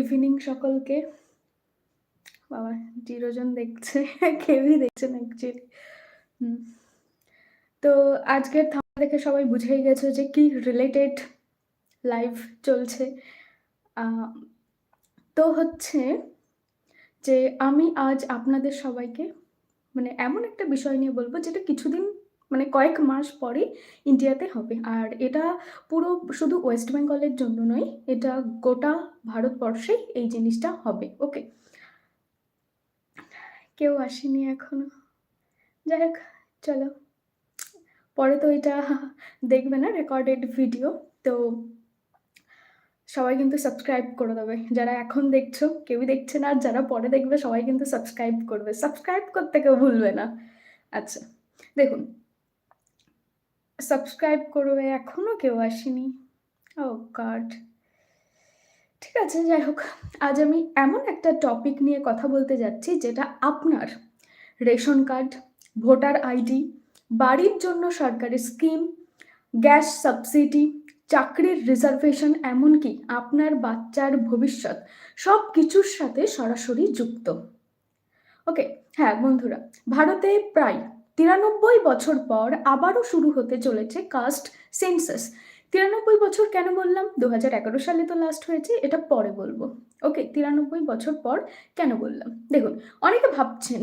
Evening সকলকে। বাবা, জিরোজন দেখছে, কেউই দেখছে না অ্যাকচুয়ালি তো আজকের থামা দেখে সবাই বুঝেই গেছে যে কি রিলেটেড লাইভ চলছে। তো হচ্ছে যে আমি আজ আপনাদের সবাইকে মানে এমন একটা বিষয় নিয়ে বলব যেটা কিছুদিন মানে কয়েক মাস পরে ইন্ডিয়াতে হবে। আর এটা পুরো শুধু ওয়েস্ট বেঙ্গলের জন্য নয়, এটা গোটা ভারতবর্ষে এই জিনিসটা হবে। ওকে কেউ আসেনি এখনও? যাই হোক, চলো। পরে তো এটা দেখবে না রেকর্ডেড ভিডিও তো সবাই কিন্তু সাবস্ক্রাইব করে দেবে। যারা এখন দেখছ, কেউই দেখছে না, আর যারা পরে দেখবে, সবাই কিন্তু সাবস্ক্রাইব করবে। সাবস্ক্রাইব করতে কেউ ভুলবে না। আচ্ছা দেখুন। সাবস্ক্রাইব করবে এখনও কেউ আসেনি। ও কার্ড ঠিক আছে, যাই হোক, আজ আমি এমন একটা টপিক নিয়ে কথা বলতে যাচ্ছি, যেটা আপনার রেশন কার্ড, ভোটার আইডি, বাড়ির জন্য সরকারি স্কিম গ্যাস সাবসিডি চাকরির রিজার্ভেশন এমনকি আপনার বাচ্চার ভবিষ্যৎ সব কিছুর সাথে সরাসরি যুক্ত। ওকে হ্যাঁ বন্ধুরা, ভারতে প্রায় তিরানব্বই বছর পর আবারও শুরু হতে চলেছে কাস্ট সেন্সাস তিরানব্বই বছর কেন বললাম? দু হাজার এগারো সালে তো লাস্ট হয়েছে, এটা পরে বলব। ওকে তিরানব্বই বছর পর কেন বললাম? দেখুন, অনেকে ভাবছেন,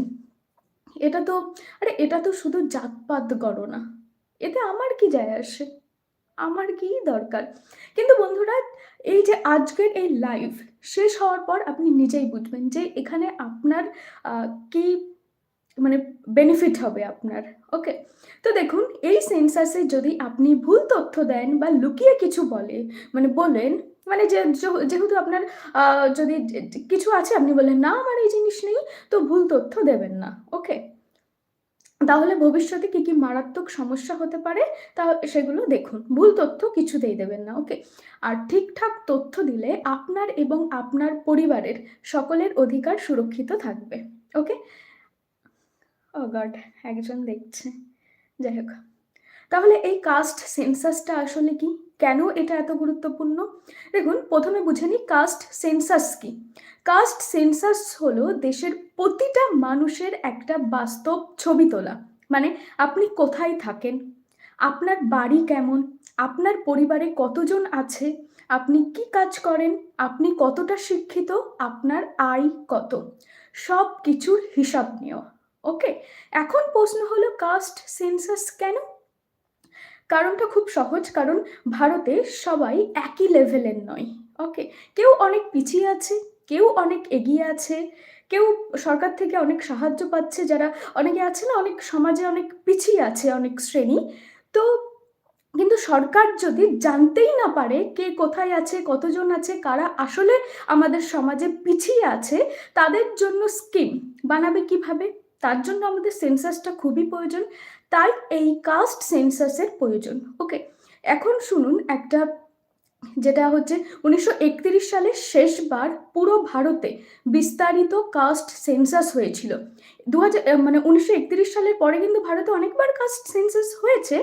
এটা তো, আরে এটা তো শুধু জাতপাত গণনা, এতে আমার কি যায় আসে? আমার কি দরকার? কিন্তু বন্ধুরা, এই যে আজকের এই লাইভ শেষ হওয়ার পর আপনি নিজেই বুঝবেন যে এখানে আপনার কি মানে বেনিফিট হবে আপনার ওকে তো দেখুন, এই সেন্সাসে যদি আপনি ভুল তথ্য দেন বা লুকিয়ে কিছু বলে মানে বলেন মানে যে যেহেতু আপনার যদি কিছু আছে, আপনি বলেন, না, আমার এই জিনিস নেই, তো ভুল তথ্য দেবেন না ওকে তাহলে ভবিষ্যতে কি কি মারাত্মক সমস্যা হতে পারে, তা সেগুলো দেখুন, ভুল তথ্য কিছুতেই দেবেন না ওকে আর ঠিকঠাক তথ্য দিলে আপনার এবং আপনার পরিবারের সকলের অধিকার সুরক্ষিত থাকবে ওকে ও গড একজন দেখছে। যাই হোক। তাহলে এই কাস্ট সেন্সাসটা আসলে কি? কেন এটা এত গুরুত্বপূর্ণ? দেখুন, প্রথমে বুঝে নিই কাস্ট সেন্সাস কি। কাস্ট সেন্সাস হলো দেশের প্রতিটা মানুষের একটা বাস্তব ছবি তোলা। মানে আপনি কোথায় থাকেন? আপনার বাড়ি কেমন? আপনার পরিবারে কতজন আছে? আপনি কি কাজ করেন? আপনি কতটা শিক্ষিত? আপনার আয় কত? সব কিছুর হিসাব নেওয়া। ওকে, এখন প্রশ্ন হলো কাস্ট সেন্সাস কেন? কারণটা খুব সহজ, কারণ ভারতে সবাই একই লেভেলের নয়, ওকে? কেউ অনেক পিছিয়ে আছে, কেউ অনেক এগিয়ে আছে, কেউ সরকার থেকে অনেক সাহায্য পাচ্ছে, যারা অনেকে আছে না, অনেক সমাজে অনেক পিছিয়ে আছে, অনেক শ্রেণি। তো কিন্তু সরকার যদি জানতেই না পারে কে কোথায় আছে, কতজন আছে, কারা আসলে আমাদের সমাজে পিছিয়ে আছে, তাদের জন্য স্কিম বানাবে কীভাবে? তার জন্য আমাদের সেন্সাসটা খুবই প্রয়োজন। তাই এই কাস্ট সেন্সাসের প্রয়োজন। ওকে, এখন শুনুন একটা, যেটা হচ্ছে উনিশশ একত্রিশ সালে শেষবার পুরো ভারতে বিস্তারিত কাস্ট সেন্সাস হয়েছিল। দু হাজার মানে উনিশশো একত্রিশ সালের পরে কিন্তু ভারতে অনেকবার কাস্ট সেন্সাস হয়েছে,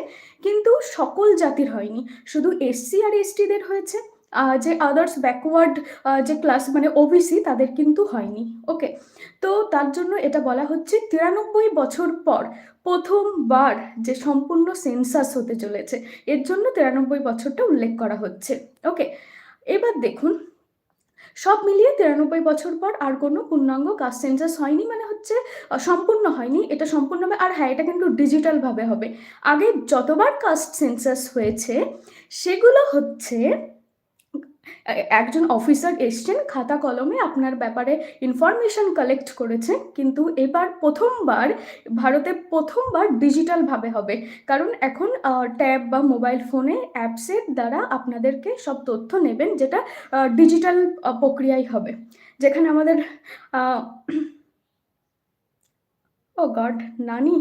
কিন্তু সকল জাতির হয়নি। শুধু এসসি আর এসটিদের হয়েছে। যে আদার্স ব্যাকওয়ার্ড যে ক্লাস মানে ওবিসি তাদের কিন্তু হয়নি। ওকে তো তার জন্য এটা বলা হচ্ছে তিরানব্বই বছর পর প্রথমবার যে সম্পূর্ণ সেন্সাস হতে চলেছে, এর জন্য তিরানব্বই বছরটা উল্লেখ করা হচ্ছে। ওকে এবার দেখুন, সব মিলিয়ে তিরানব্বই বছর পর আর কোনো পূর্ণাঙ্গ কাস্ট সেন্সাস হয়নি মানে হচ্ছে সম্পূর্ণ হয়নি। এটা সম্পূর্ণভাবে আর হ্যাঁ এটা কিন্তু ডিজিটালভাবে হবে। আগে যতবার কাস্ট সেন্সাস হয়েছে, সেগুলো হচ্ছে একজন অফিসার এসছেন, খাতা কলমে আপনার ব্যাপারে ইনফরমেশন কালেক্ট করেছে, কিন্তু এবার প্রথমবার, ভারতে প্রথমবার ডিজিটালভাবে হবে। কারণ এখন ট্যাব বা মোবাইল ফোনে অ্যাপসের দ্বারা আপনাদেরকে সব তথ্য নেবেন, যেটা ডিজিটাল প্রক্রিয়াই হবে। যেখানে আমাদের ও গড, নানি?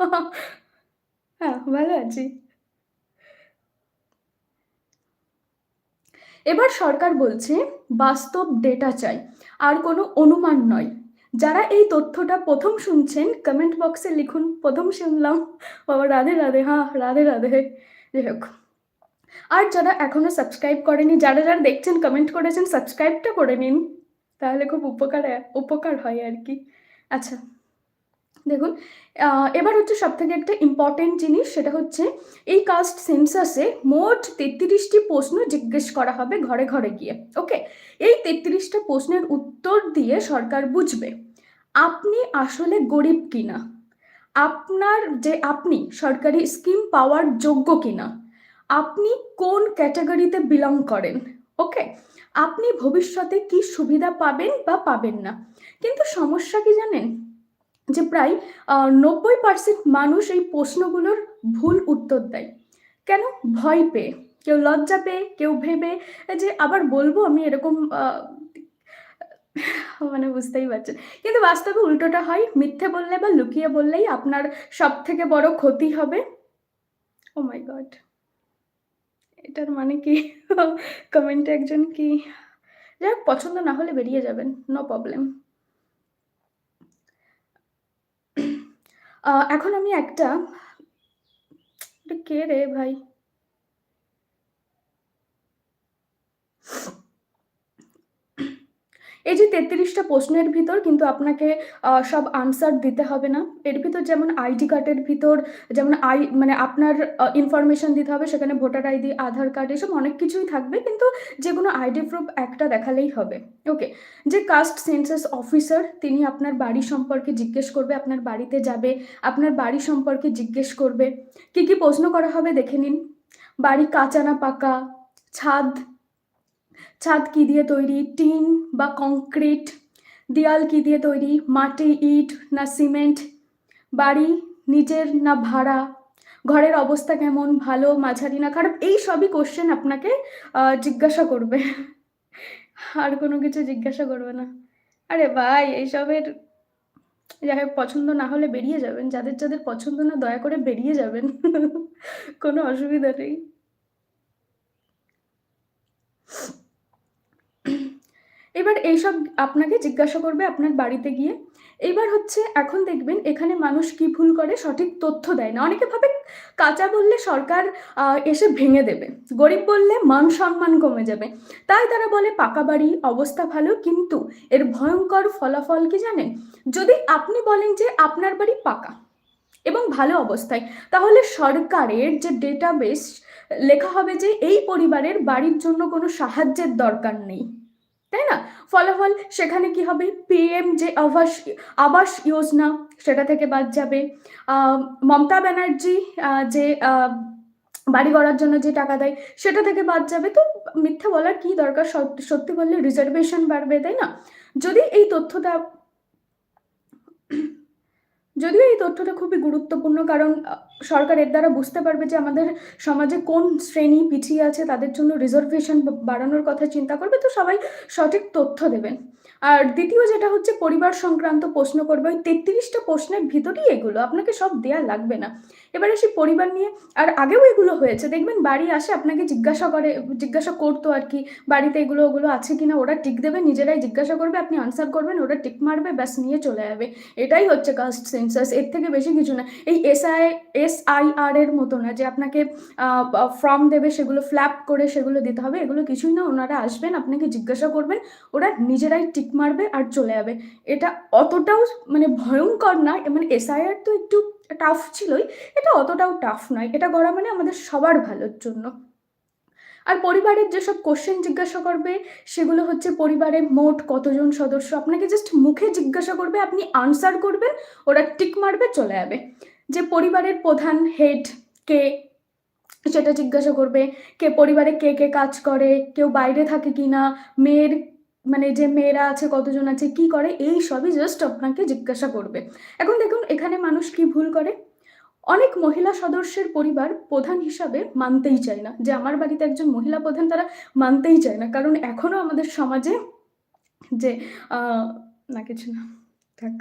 হ্যাঁ ভালো আছি। এবার সরকার বলছে, বাস্তব ডেটা চাই। আর কোনো অনুমান নয়। যারা এই তথ্যটা প্রথম শুনছেন কমেন্ট বক্সে লিখুন। প্রথম শুনলাম, বাবা রাধে রাধে হ্যাঁ রাধে রাধে। যাই হোক। আর যারা এখনও সাবস্ক্রাইব করেনি, যারা যারা দেখছেন কমেন্ট করেছেন সাবস্ক্রাইবটা করে নিন। তাহলে খুব উপকার উপকার হয় আর কি। আচ্ছা। দেখুন এবার হচ্ছে সব থেকে একটা ইম্পর্টেন্ট জিনিস, সেটা হচ্ছে এই কাস্ট সেন্সাসে মোট তেত্রিশটি প্রশ্ন জিজ্ঞেস করা হবে ঘরে ঘরে গিয়ে ওকে এই তেত্রিশটা প্রশ্নের উত্তর দিয়ে সরকার বুঝবে, আপনি আসলে গরিব কিনা? আপনার যে, আপনি সরকারি স্কিম পাওয়ার যোগ্য কিনা? আপনি কোন ক্যাটাগরিতে বিলং করেন? ওকে আপনি ভবিষ্যতে কি সুবিধা পাবেন বা পাবেন না? কিন্তু সমস্যা কি জানেন? যে প্রায় নব্বই পার্সেন্ট মানুষ এই প্রশ্নগুলোর ভুল উত্তর দেয়। কেন? ভয় পেয়ে। কেউ লজ্জা পেয়ে, কেউ ভেবে যে আবার বলব আমি এরকম মানে বুঝতেই পারছেন কিন্তু বাস্তবে উল্টোটা হয়, মিথ্যে বললে বা লুকিয়ে বললেই আপনার সব থেকে বড় ক্ষতি হবে। ও মাই গড এটার মানে কি? কমেন্টে একজন কি? যাই পছন্দ না হলে বেরিয়ে যাবেন নো প্রবলেম এখন আমি একটা কে রে ভাই? এই যে তেত্রিশটা প্রশ্নের ভিতর কিন্তু আপনাকে সব আনসার দিতে হবে না। এর ভিতর যেমন আইডি কার্ডের ভিতর, যেমন আই মানে আপনার ইনফরমেশন দিতে হবে, সেখানে ভোটার আইডি আধার কার্ড এসব অনেক কিছুই থাকবে, কিন্তু যে কোনো আইডি প্রুফ একটা দেখালেই হবে। ওকে যে কাস্ট সেন্সাস অফিসার তিনি আপনার বাড়ি সম্পর্কে জিজ্ঞেস করবে, আপনার বাড়িতে যাবে, আপনার বাড়ি সম্পর্কে জিজ্ঞেস করবে। কি কি প্রশ্ন করা হবে দেখে নিন। বাড়ি কাঁচা না পাকা, ছাদ ছাদ কি দিয়ে তৈরি? টিন বা কংক্রিট? দেয়াল কি দিয়ে তৈরি? মাটি, ইট না সিমেন্ট? বাড়ি, নিজের না ভাড়া? ঘরের অবস্থা কেমন? ভালো, মাঝারি না খারাপ? এই সবই কোশ্চেন আপনাকে জিজ্ঞাসা করবে। আর কোনো কিছু জিজ্ঞাসা করবে না। আরে ভাই, এইসবের যাই হোক, পছন্দ না হলে বেরিয়ে যাবেন। যাদের যাদের পছন্দ না, দয়া করে বেরিয়ে যাবেন। কোনো অসুবিধা নেই। এবার এইসব আপনাকে জিজ্ঞাসা করবে আপনার বাড়িতে গিয়ে। এবার হচ্ছে এখন দেখবেন এখানে মানুষ কি ভুল করে সঠিক তথ্য দেয় না। অনেকে ভাবে কাঁচা বললে সরকার এসে ভেঙে দেবে। গরিব বললে মান সম্মান কমে যাবে। তাই তারা বলে পাকা বাড়ি, অবস্থা ভালো, কিন্তু এর ভয়ঙ্কর ফলাফল কি জানেন? যদি আপনি বলেন যে আপনার বাড়ি পাকা এবং ভালো অবস্থায়, তাহলে সরকারের যে ডেটাবেস লেখা হবে যে এই পরিবারের বাড়ির জন্য কোনো সাহায্যের দরকার নেই। তাই না? ফলাফল সেখানে কি হবে? পিএম যে আবাস আবাস যোজনা, সেটা থেকে বাদ যাবে। মমতা ব্যানার্জি যে বাড়ি করার জন্য যে টাকা দেয়, সেটা থেকে বাদ যাবে। তো মিথ্যা বলার কি দরকার? সত্যি বললে রিজার্ভেশন বাড়বে, তাই না? যদি এই তথ্যটা যদিও এই তথ্যটা খুবই গুরুত্বপূর্ণ, কারণ সরকার এর দ্বারা বুঝতে পারবে যে আমাদের সমাজে কোন শ্রেণি পিছিয়ে আছে, তাদের জন্য রিজার্ভেশন বাড়ানোর কথা চিন্তা করবে, তো সবাই সঠিক তথ্য দেবেন। আর দ্বিতীয় যেটা হচ্ছে পরিবার সংক্রান্ত প্রশ্ন করবে, ওই তেত্রিশটা প্রশ্নের ভিতরেই এগুলো, আপনাকে সব দেয়া লাগবে না। এবারে সেই পরিবার নিয়ে, আর আগেও এগুলো হয়েছে, দেখবেন বাড়ি আসে আপনাকে জিজ্ঞাসা করে, জিজ্ঞাসা করতো আর কি, বাড়িতে এগুলো ওগুলো আছে কিনা, ওরা টিক দেবে, নিজেরাই জিজ্ঞাসা করবে, আপনি আনসার করবেন, ওরা টিক মারবে, ব্যাস নিয়ে চলে যাবে। এটাই হচ্ছে কাস্ট সেন্সাস এর থেকে বেশি কিছু না। এই এসআই এস আই আর এর মতো না, যে আপনাকে ফর্ম দেবে, সেগুলো ফ্ল্যাপ করে সেগুলো দিতে হবে, এগুলো কিছুই না। ওনারা আসবেন, আপনাকে জিজ্ঞাসা করবেন, ওরা নিজেরাই টিক মারবে আর চলে যাবে। এটা অতটাও মানে ভয়ঙ্কর না মানে এসআইআর তো একটু টাফ ছিলই, এটা অতটাও টাফ নয়। এটা করা মানে আমাদের সবার ভালোর জন্য। আর পরিবারের যেসব কোশ্চেন জিজ্ঞাসা করবে, সেগুলো হচ্ছে পরিবারে মোট কতজন সদস্য? আপনাকে জাস্ট মুখে জিজ্ঞাসা করবে, আপনি আনসার করবেন, ওরা টিক মারবে, চলে যাবে। যে পরিবারের প্রধান হেড কে সেটা জিজ্ঞাসা করবে, কে পরিবারে কে কে কাজ করে, কেউ বাইরে থাকে কি না মেয়ের মানে যে মেয়েরা আছে, কতজন আছে, কি করে, এই সবই জাস্ট আপনাকে জিজ্ঞাসা করবে। এখন দেখুন, এখানে মানুষ কি ভুল করে? অনেক মহিলা সদস্যের পরিবার প্রধান হিসাবে মানতেই চায় না। যে আমার বাড়িতে একজন মহিলা প্রধান তারা মানতেই চায় না। কারণ এখনও আমাদের সমাজে যে না, কিছু না, থাক।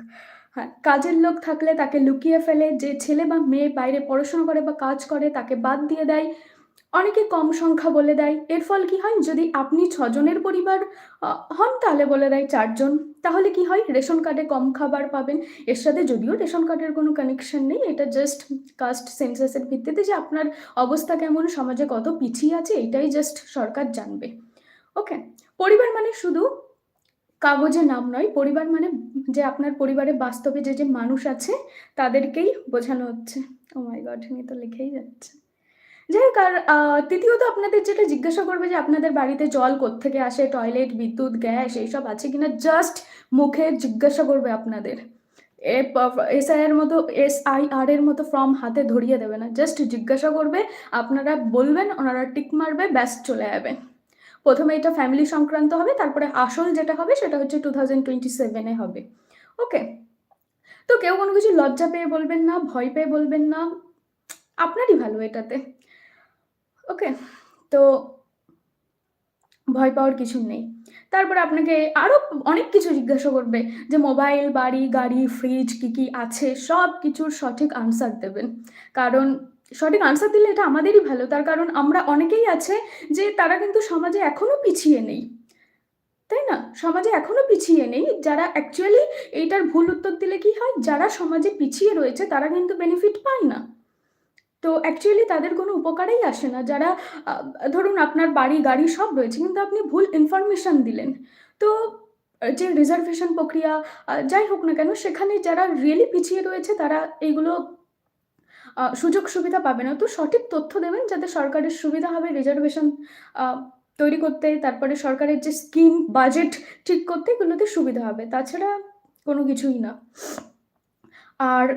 হ্যাঁ কাজের লোক থাকলে তাকে লুকিয়ে ফেলে। যে ছেলে বা মেয়ে বাইরে পড়াশোনা করে বা কাজ করে তাকে বাদ দিয়ে দেয়। অনেকে কম সংখ্যা বলে দেয়। এর ফল কি হয়? যদি আপনি ছজনের পরিবার হন তাহলে বলে দেয় চারজন। তাহলে কি হয়? রেশন কার্ডে কম খাবার পাবেন। এর সাথে যদিও রেশন কার্ডের কোনো কানেকশন নেই, এটা জাস্ট কাস্ট সেন্সাসের ভিত্তিতে যে আপনার অবস্থা কেমন, সমাজে কত পিছিয়ে আছে, এটাই জাস্ট সরকার জানবে। ওকে পরিবার মানে শুধু কাগজে নাম নয়, পরিবার মানে যে আপনার পরিবারে বাস্তবে যে যে মানুষ আছে, তাদেরকেই বোঝানো হচ্ছে। ও মাই গড তো লিখেই যাচ্ছে। যাই হোক আর তৃতীয়ত আপনাদের যেটা জিজ্ঞাসা করবে যে আপনাদের বাড়িতে জল কোত্থেকে আসে, টয়লেট, বিদ্যুৎ, গ্যাস, এইসব আছে কিনা, জাস্ট মুখে জিজ্ঞাসা করবে আপনাদের। এস আই এর মতো এস আই আর এর মতো ফর্ম হাতে ধরিয়ে দেবে না। জাস্ট জিজ্ঞাসা করবে, আপনারা বলবেন, ওনারা টিক মারবে, ব্যাস চলে যাবে। প্রথমে এটা ফ্যামিলি সংক্রান্ত হবে, তারপরে আসল যেটা হবে, সেটা হচ্ছে টু থাউজেন্ড টোয়েন্টি সেভেনে হবে। ওকে? তো কেউ কোনো কিছু লজ্জা পেয়ে বলবেন না, ভয় পেয়ে বলবেন না, আপনারই ভালো এটাতে। ওকে তো ভয় পাওয়ার কিছু নেই। তারপরে আপনাকে আরও অনেক কিছু জিজ্ঞাসা করবে যে মোবাইল বাড়ি, গাড়ি ফ্রিজ কী কী আছে? সব কিছুর সঠিক আনসার দেবেন। কারণ সঠিক আনসার দিলে এটা আমাদেরই ভালো। তার কারণ আমরা অনেকেই আছে যে তারা কিন্তু সমাজে এখনও পিছিয়ে নেই। তাই না? সমাজে এখনও পিছিয়ে নেই। যারা অ্যাকচুয়ালি এইটার ভুল উত্তর দিলে কি হয়? যারা সমাজে পিছিয়ে রয়েছে তারা কিন্তু বেনিফিট পায় না। তো অ্যাকচুয়ালি তাদের কোনো উপকারেই আসে না। যারা ধরুন আপনার বাড়ি, গাড়ি সব রয়েছে, কিন্তু আপনি ভুল ইনফরমেশান দিলেন। তো যে রিজার্ভেশন প্রক্রিয়া যাই হোক না কেন, সেখানে যারা রিয়েলি পিছিয়ে রয়েছে, তারা এইগুলো সুযোগ সুবিধা পাবে না। তো সঠিক তথ্য দেবেন যাতে সরকারের সুবিধা হবে রিজার্ভেশন তৈরি করতে, তারপরে সরকারের যে স্কিম বাজেট ঠিক করতে, এগুলোতে সুবিধা হবে। তাছাড়া কোনো কিছুই না। আর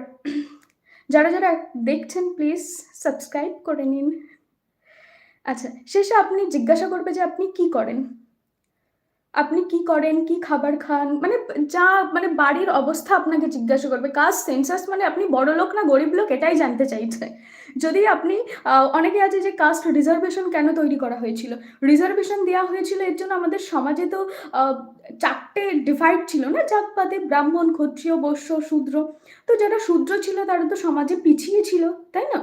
যারা যারা দেখছেন প্লিজ সাবস্ক্রাইব করে নিন। আচ্ছা শেষে আপনি জিজ্ঞাসা করবে যে আপনি কি করেন? আপনি কি করেন? কি খাবার খান? মানে যা মানে বাড়ির অবস্থা আপনাকে জিজ্ঞাসা করবে। কাস্ট সেন্সাস মানে আপনি বড় লোক না, গরিব লোক এটাই জানতে চাইছে। যদি আপনি অনেকে আছে যে কাস্ট রিজার্ভেশন কেন তৈরি করা হয়েছিল? রিজার্ভেশন দেওয়া হয়েছিল এর জন্য আমাদের সমাজে তো চারটে ডিভাইড ছিল না? জাতপাতে ব্রাহ্মণ, ক্ষত্রিয়, বৈশ্য, শূদ্র। তো যারা শূদ্র ছিল তারা তো সমাজে পিছিয়ে ছিল, তাই না?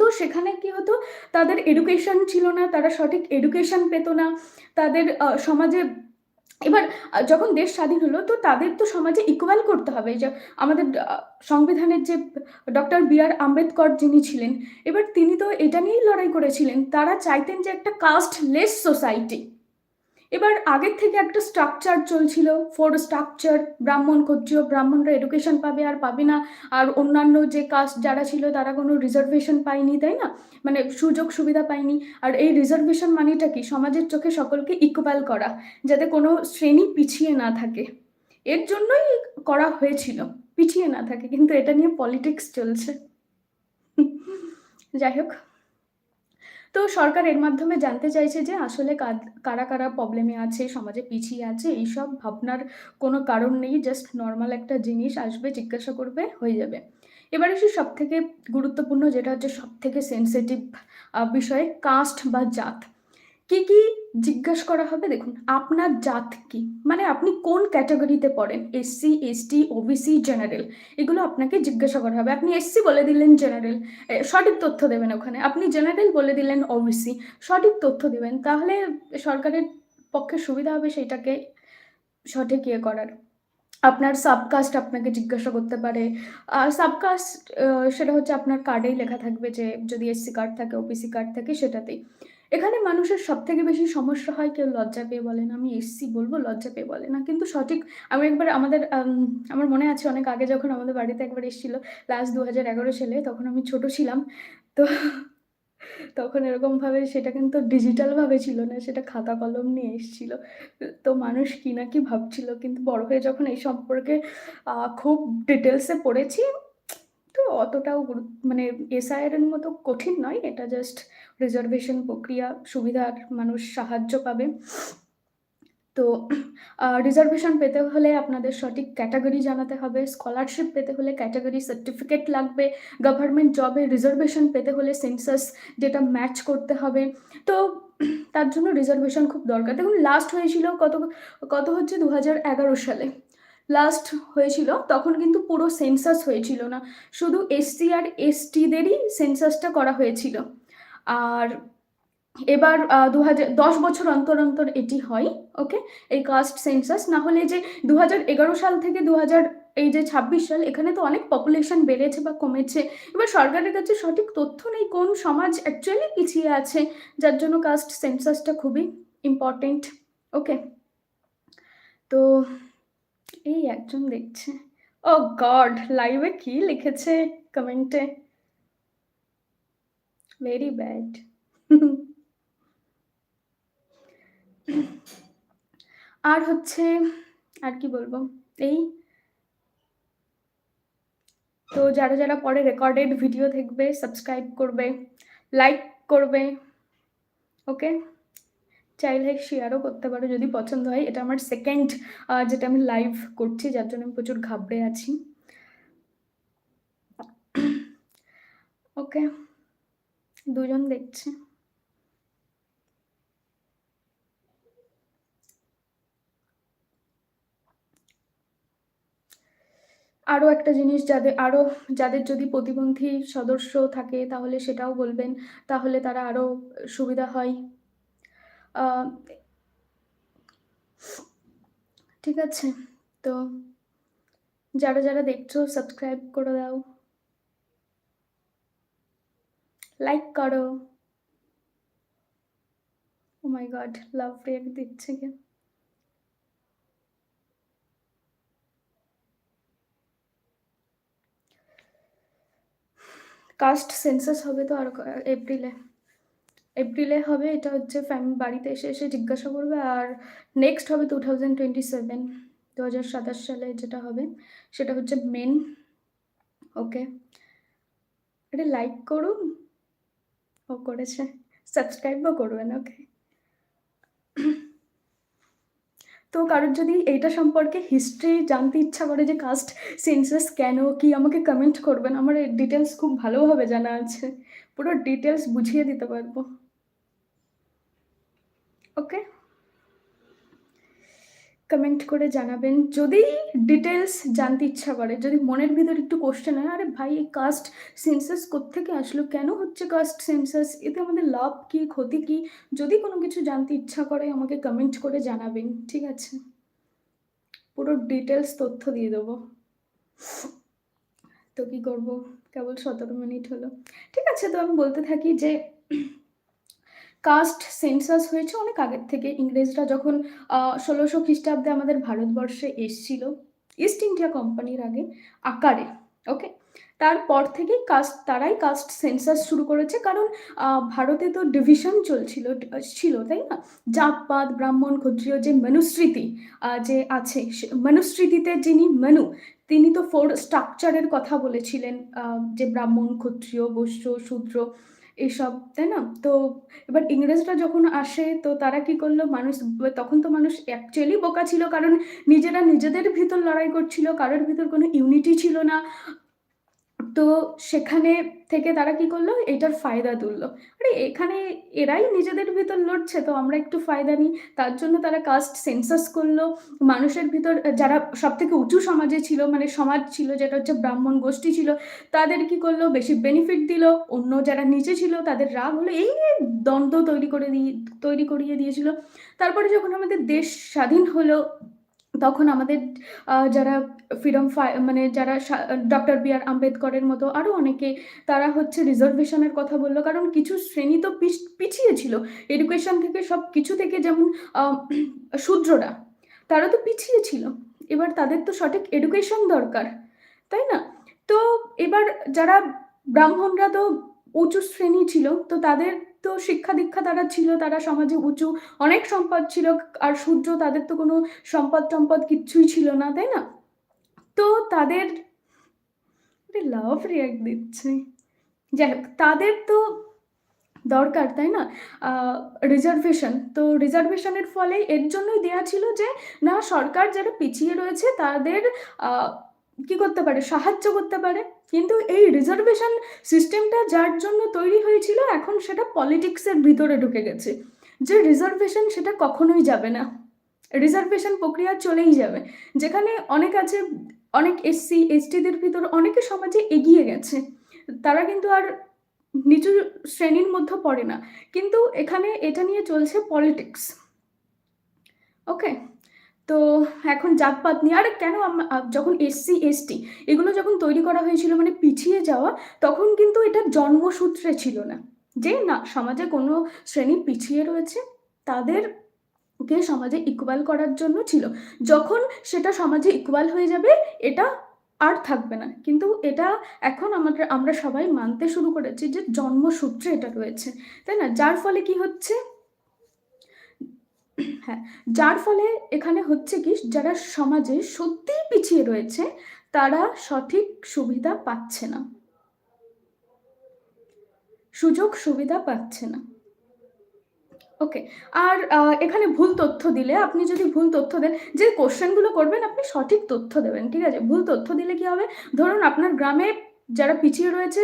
তো সেখানে কি হতো, তাদের এডুকেশন ছিল না, তারা সঠিক এডুকেশন পেত না, তাদের সমাজে এবার যখন দেশ স্বাধীন হলো, তো তাদের তো সমাজে ইকুয়াল করতে হবে। যে আমাদের সংবিধানের যে ডক্টর বি আর আম্বেদকর যিনি ছিলেন, এবার তিনি তো এটা নিয়েই লড়াই করেছিলেন। তারা চাইতেন যে একটা কাস্টলেস সোসাইটি এবার আগের থেকে একটা স্ট্রাকচার চলছিল। ফোর স্ট্রাকচার ব্রাহ্মণ ক্ষত্রিয় ব্রাহ্মণরা এডুকেশন পাবে আর পাবে না। আর অন্যান্য যে কাস্ট যারা ছিল, তারা কোনো রিজার্ভেশন পায়নি, তাই না? মানে সুযোগ সুবিধা পায়নি। আর এই রিজার্ভেশন মানেটা কি? সমাজের চোখে সকলকে ইকুয়াল করা, যাতে কোনো শ্রেণি পিছিয়ে না থাকে। এর জন্যই করা হয়েছিল। পিছিয়ে না থাকে, কিন্তু এটা নিয়ে পলিটিক্স চলছে। যাই হোক। তো সরকার এর মাধ্যমে জানতে চাইছে যে আসলে কারা কারা প্রবলেমে আছে, সমাজে পিছিয়ে আছে, এইসব ভাবনার কোনো কারণ নেই জাস্ট নর্মাল একটা জিনিস আসবে, জিজ্ঞাসা করবে, হয়ে যাবে। এবার এসে সব থেকে গুরুত্বপূর্ণ যেটা হচ্ছে সব থেকে সেন্সিটিভ বিষয় কাস্ট বা জাত। কি কি জিজ্ঞেস করা হবে? দেখুন, আপনার জাত কি? মানে আপনি কোন ক্যাটাগরিতে পড়েন? এসসি এসটি ওবিসি জেনারেল এগুলো আপনাকে জিজ্ঞাসা করা হবে। আপনি এসসি বলে দিলেন জেনারেল সঠিক তথ্য দেবেন ওখানে। আপনি জেনারেল বলে দিলেন ওবিসি সঠিক তথ্য দেবেন। তাহলে সরকারের পক্ষে সুবিধা হবে সেইটাকে সঠিক ইয়ে করার। আপনার সাবকাস্ট আপনাকে জিজ্ঞাসা করতে পারে। সাবকাস্ট সেটা হচ্ছে আপনার কার্ডেই লেখা থাকবে যে, যদি এসসি কার্ড থাকে ওবিসি কার্ড থাকে, সেটাতেই। এখানে মানুষের সব থেকে বেশি সমস্যা হয় কেউ লজ্জা পেয়ে বলেন আমি এসসি বলব লজ্জা পেয়ে বলে না। কিন্তু সঠিক, আমি একবার আমাদের আমার মনে আছে অনেক আগে যখন আমাদের বাড়িতে একবার এসেছিল লাস্ট দু হাজার এগারো সালে, তখন আমি ছোট ছিলাম। তো তখন এরকমভাবে সেটা কিন্তু ডিজিটালভাবে ছিল না, সেটা খাতা কলম নিয়ে এসেছিল। তো মানুষ কি না কি ভাবছিল, কিন্তু বড় হয়ে যখন এই সম্পর্কে খুব ডিটেলসে পড়েছি তো অতটাও মানে এসআইআর এর মতো কঠিন নয়। এটা জাস্ট রিজার্ভেশন প্রক্রিয়া, সুবিধার মানুষ সাহায্য পাবে। তো রিজার্ভেশন পেতে হলে আপনাদের সঠিক ক্যাটাগরি জানাতে হবে। স্কলারশিপ পেতে হলে ক্যাটাগরি সার্টিফিকেট লাগবে। গভর্নমেন্ট জবে রিজার্ভেশন পেতে হলে সেন্সাস যেটা ম্যাচ করতে হবে। তো, তার জন্য রিজার্ভেশন খুব দরকার। দেখুন লাস্ট হয়েছিল কত কত হচ্ছে? দু হাজার এগারো সালে। লাস্ট হয়েছিল, তখন কিন্তু পুরো সেন্সাস হয়েছিল না। শুধু এসসি আর এসটিদেরই সেন্সাসটা করা হয়েছিল। আর এবার দু হাজার দশ বছর অন্তর অন্তর এটি হয় ওকে এই কাস্ট সেন্সাস না হলে যে দু হাজার এগারো সাল থেকে দু হাজার এই যে ছাব্বিশ সাল, এখানে তো অনেক পপুলেশন বেড়েছে বা কমেছে। এবার সরকারের কাছে সঠিক তথ্য নেই, কোন সমাজ অ্যাকচুয়ালি পিছিয়ে আছে, যার জন্য কাস্ট সেন্সাসটা খুবই ইম্পর্টেন্ট ওকে তো এই একজন দেখছে। ও গড লাইভে কি লিখেছে কমেন্টে ভেরি ব্যাড আর হচ্ছে, আর কি বলব? এই তো যারা যারা পরে রেকর্ডেড ভিডিও দেখবে সাবস্ক্রাইব করবে লাইক করবে ওকে চাইলে শেয়ারও করতে পারো যদি পছন্দ হয়। এটা আমার সেকেন্ড যেটা আমি লাইভ করছি, যার জন্য আমি প্রচুর ঘাবড়ে আছি। ওকে দুজন দেখছে। আরও একটা জিনিস যাদের আরও যাদের যদি প্রতিবন্ধী সদস্য থাকে, তাহলে সেটাও বলবেন। তাহলে তারা আরও সুবিধা হয়। ঠিক আছে। তো যারা যারা দেখছ সাবস্ক্রাইব করে দাও। লাইক করো। ও মাই গড লাভ রিয়াক্ট দিচ্ছে কে? কাস্ট সেন্সাস হবে তো আর এপ্রিলে এপ্রিলে হবে, এটা হচ্ছে ফ্যামিলি বাড়িতে এসে এসে জিজ্ঞাসা করবে। আর নেক্সট হবে টু থাউজেন্ড টোয়েন্টি সেভেন দু হাজার সাতাশ সালে যেটা হবে, সেটা হচ্ছে মেন ওকে এটা লাইক করুন। ও করেছে। সাবস্ক্রাইবও করবেন ওকে তো কারোর যদি এইটা সম্পর্কে হিস্ট্রি জানতে ইচ্ছা করে যে কাস্ট সেন্সাস কেন, কি আমাকে কমেন্ট করবেন, আমার ডিটেলস খুব ভালোভাবে জানা আছে। পুরো ডিটেলস বুঝিয়ে দিতে পারব। ওকে কমেন্ট করে জানাবেন। যদি ডিটেলস জানতে ইচ্ছা করে, যদি মনের ভিতর একটু কোশ্চেন হয়, আরে ভাই, এই কাস্ট সেন্সাস কোত্থেকে আসলো? কেন হচ্ছে কাস্ট সেন্সাস এতে আমাদের লাভ কি, ক্ষতি কি? যদি কোনো কিছু জানতে ইচ্ছা করে, আমাকে কমেন্ট করে জানাবেন, ঠিক আছে? পুরো ডিটেলস তথ্য দিয়ে দেবো। তো কি করব? কেবল সতেরো মিনিট হলো। ঠিক আছে, তো আমি বলতে থাকি যে কাস্ট সেন্সাস হয়েছে অনেক আগের থেকে। ইংরেজরা যখন ষোলোশো খ্রিস্টাব্দে আমাদের ভারতবর্ষে এসছিল ইস্ট ইন্ডিয়া কোম্পানির আগে, আকারে ওকে তারপর থেকেই কাস্ট তারাই কাস্ট সেন্সাস শুরু করেছে। কারণ ভারতে তো ডিভিশন চলছিল ছিল, তাই না? জাতপাত ব্রাহ্মণ, ক্ষত্রিয় যে মনুস্মৃতি যে আছে মনুস্মৃতিতে যিনি মনু, তিনি তো ফোর স্ট্রাকচারের কথা বলেছিলেন যে ব্রাহ্মণ, ক্ষত্রিয়, বৈশ্য, শূদ্র এইসব তাই না? তো এবার ইংরেজরা যখন আসে, তো তারা কি করল? মানুষ, তখন তো মানুষ অ্যাকচুয়ালি বোকা ছিল, কারণ নিজেরা নিজেদের ভিতর লড়াই করছিল, কারোর ভিতর কোনো ইউনিটি ছিল না। তো সেখানে থেকে তারা কি করল? এটার ফায়দা তুললো। আরে, এখানে এরাই নিজেদের ভিতর লড়ছে, তো আমরা একটু ফায়দা নিই। তার জন্য তারা কাস্ট সেন্সাস করল। মানুষের ভিতর, যারা সব থেকে উঁচু সমাজে ছিল মানে সমাজ ছিল যেটা হচ্ছে ব্রাহ্মণ গোষ্ঠী ছিল, তাদের কি করল? বেশি বেনিফিট দিল। অন্য যারা নিচে ছিল, তাদের রাগ হলো। এই দ্বন্দ্ব তৈরি করে দিয়ে, তৈরি করিয়ে দিয়েছিল। তারপরে যখন আমাদের দেশ স্বাধীন হলো তখন আমাদের যারা ফ্রিডম মানে যারা ডক্টর বি আর আম্বেদকরের মতো আরও অনেকে, তারা হচ্ছে রিজার্ভেশনের কথা বলল। কারণ কিছু শ্রেণি তো পিছিয়ে ছিল। এডুকেশন থেকে সব কিছু থেকে যেমন শূদ্ররা, তারা তো পিছিয়ে ছিল। এবার তাদের তো সঠিক এডুকেশন দরকার, তাই না? তো এবার যারা ব্রাহ্মণরা তো উঁচু শ্রেণি ছিল, তো তাদের তো শিক্ষা দীক্ষা তারা ছিল, তারা সমাজে উঁচু, অনেক সম্পদ ছিল আর সূর্য তাদের তো কোনো সম্পদ টম্পদ কিচ্ছুই ছিল না, তাই না? তো তাদের লাভ রিয়াক্ট দিচ্ছে। যাই হোক, তাদের তো দরকার, তাই না? রিজার্ভেশন তো রিজার্ভেশনের ফলে এর জন্যই দেয়া ছিল যে, না, সরকার যারা পিছিয়ে রয়েছে তাদের কি করতে পারে? সাহায্য করতে পারে। কিন্তু এই রিজার্ভেশন সিস্টেমটা যার জন্য তৈরি হয়েছিল, এখন সেটা পলিটিক্সের ভিতরে ঢুকে গেছে। যে রিজার্ভেশন সেটা কখনোই যাবে না। রিজার্ভেশন প্রক্রিয়া চলেই যাবে। যেখানে অনেক আছে, অনেক এসসি এসটিদের ভিতর অনেকে সমাজে এগিয়ে গেছে। তারা কিন্তু আর নিচু শ্রেণির মধ্যে পড়ে না। কিন্তু এখানে এটা নিয়ে চলছে পলিটিক্স ওকে তো এখন জাতপাত নিয়ে, আর কেন যখন এসসি, এসটি, এগুলো যখন তৈরি করা হয়েছিল মানে পিছিয়ে যাওয়া, তখন কিন্তু এটা জন্মসূত্রে ছিল না। যে না, সমাজে কোনো শ্রেণি পিছিয়ে রয়েছে তাদের কে সমাজে ইকুয়াল করার জন্য ছিল। যখন সেটা সমাজে ইকুয়াল হয়ে যাবে, এটা আর থাকবে না। কিন্তু এটা এখন আমাদের, আমরা সবাই মানতে শুরু করেছি যে জন্মসূত্রে এটা রয়েছে। তাই না? যার ফলে কি হচ্ছে? হ্যাঁ যার ফলে এখানে হচ্ছে কি, যারা সমাজে সত্যিই পিছিয়ে রয়েছে, তারা সঠিক সুবিধা পাচ্ছে না। সুযোগ সুবিধা পাচ্ছে না। ওকে, আর এখানে ভুল তথ্য দিলে, আপনি যদি ভুল তথ্য দেন, যে কোশ্চেনগুলো করবেন, আপনি সঠিক তথ্য দেবেন, ঠিক আছে? ভুল তথ্য দিলে কি হবে? ধরুন আপনার গ্রামে যারা পিছিয়ে রয়েছে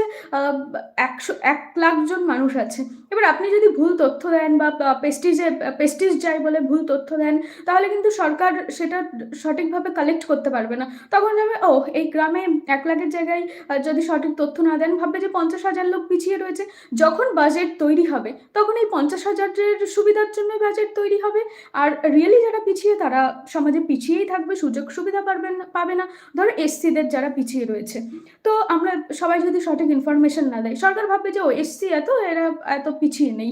একশো, এক লাখ জন মানুষ আছে। এবার আপনি যদি ভুল তথ্য দেন বা পেস্টিজে পেস্টিজ যাই বলে ভুল তথ্য দেন, তাহলে কিন্তু সরকার সেটা সঠিকভাবে কালেক্ট করতে পারবে না। তখন যাবে ও এই গ্রামে এক লাখের জায়গায় যদি সঠিক তথ্য না দেন, ভাববে যে পঞ্চাশ হাজার লোক পিছিয়ে রয়েছে। যখন বাজেট তৈরি হবে, তখন এই পঞ্চাশ হাজারের সুবিধার জন্য বাজেট তৈরি হবে। আর রিয়েলি যারা পিছিয়ে, তারা সমাজে পিছিয়েই থাকবে, সুযোগ সুবিধা পারবেন, পাবে না। ধরো এসসিদের যারা পিছিয়ে রয়েছে। তো আমরা সবাই যদি সঠিক ইনফরমেশন না দেয়, সরকার ভাববে যে, ও এসসি এত, এরা এত পিছিয়ে নেই।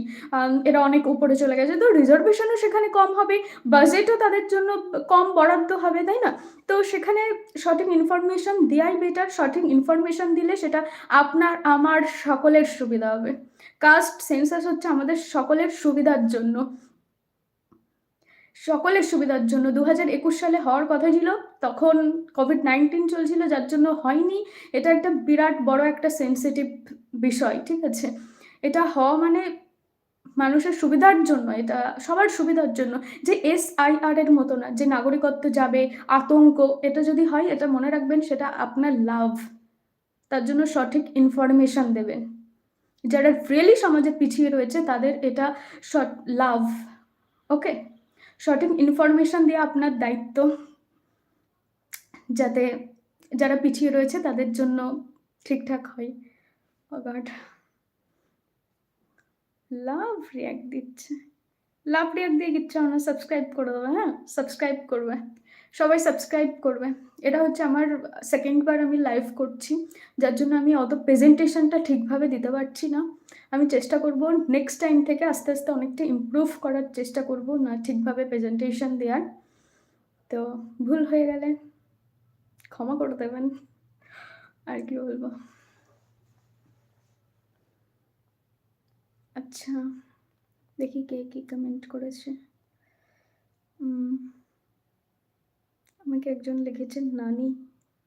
এরা অনেক উপরে চলে গেছে। তো রিজার্ভেশনও সেখানে কম হবে বাজেটও তাদের জন্য কম বরাদ্দ হবে, তাই না? তো সেখানে সঠিক ইনফরমেশন দেওয়াই বেটার সঠিক ইনফরমেশন দিলে সেটা আপনার, আমার সকলের সুবিধা হবে। কাস্ট সেন্সাস হচ্ছে আমাদের সকলের সুবিধার জন্য। সকলের সুবিধার জন্য দু হাজার একুশ সালে হওয়ার কথা ছিল। তখন কোভিড নাইন্টিন চলছিল, যার জন্য হয়নি। এটা একটা বিরাট বড় একটা সেন্সিটিভ বিষয়, ঠিক আছে? এটা হওয়া মানে মানুষের সুবিধার জন্য, এটা সবার সুবিধার জন্য। যে এস আই আর এর মতো না, যে নাগরিকত্ব যাবে, আতঙ্ক, এটা যদি হয়, এটা মনে রাখবেন, সেটা আপনার লাভ। তার জন্য সঠিক ইনফরমেশন দেবেন। যারা রিয়েলি সমাজে পিছিয়ে রয়েছে, তাদের এটা লাভ ওকে সঠিক ইনফরমেশন দেওয়া আপনার দায়িত্ব যাতে যারা পিছিয়ে রয়েছে তাদের জন্য ঠিকঠাক হয়। গড লাভ রিয়াক্ট দিচ্ছে। লাভ রিয়াক্ট দিয়ে কিচ্ছু আমরা সাবস্ক্রাইব করে দেবো হ্যাঁ? সাবস্ক্রাইব করবে। সবাই সাবস্ক্রাইব করবে। এটা হচ্ছে আমার সেকেন্ডবার আমি লাইভ করছি। যার জন্য আমি অত প্রেজেন্টেশনটা ঠিকভাবে দিতে পারছি না। আমি চেষ্টা করব নেক্সট টাইম থেকে আস্তে আস্তে অনেকটা ইমপ্রুভ করার চেষ্টা করব, না ঠিকভাবে প্রেজেন্টেশন দেওয়ার তো ভুল হয়ে গেলে ক্ষমা করে দেবেন। আর কি বলব? আচ্ছা দেখি কে কি কমেন্ট করেছে। আমাকে একজন লিখেছেন, নানি,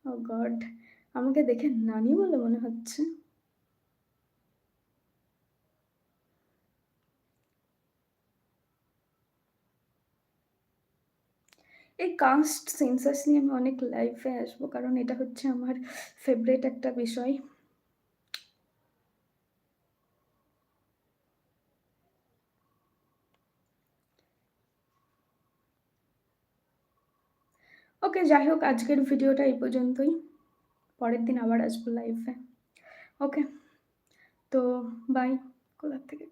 ও গড, আমাকে দেখে নানি বলে মনে হচ্ছে। এই কাস্ট সেন্সাস নিয়ে আমি অনেক লাইফে আসব, কারণ এটা হচ্ছে আমার ফেভারেট একটা বিষয়। যাই হোক, আজকের ভিডিওটা এই পর্যন্তই। পরের দিন আবার আসব লাইফে ওকে তো বাই কোথার থেকে।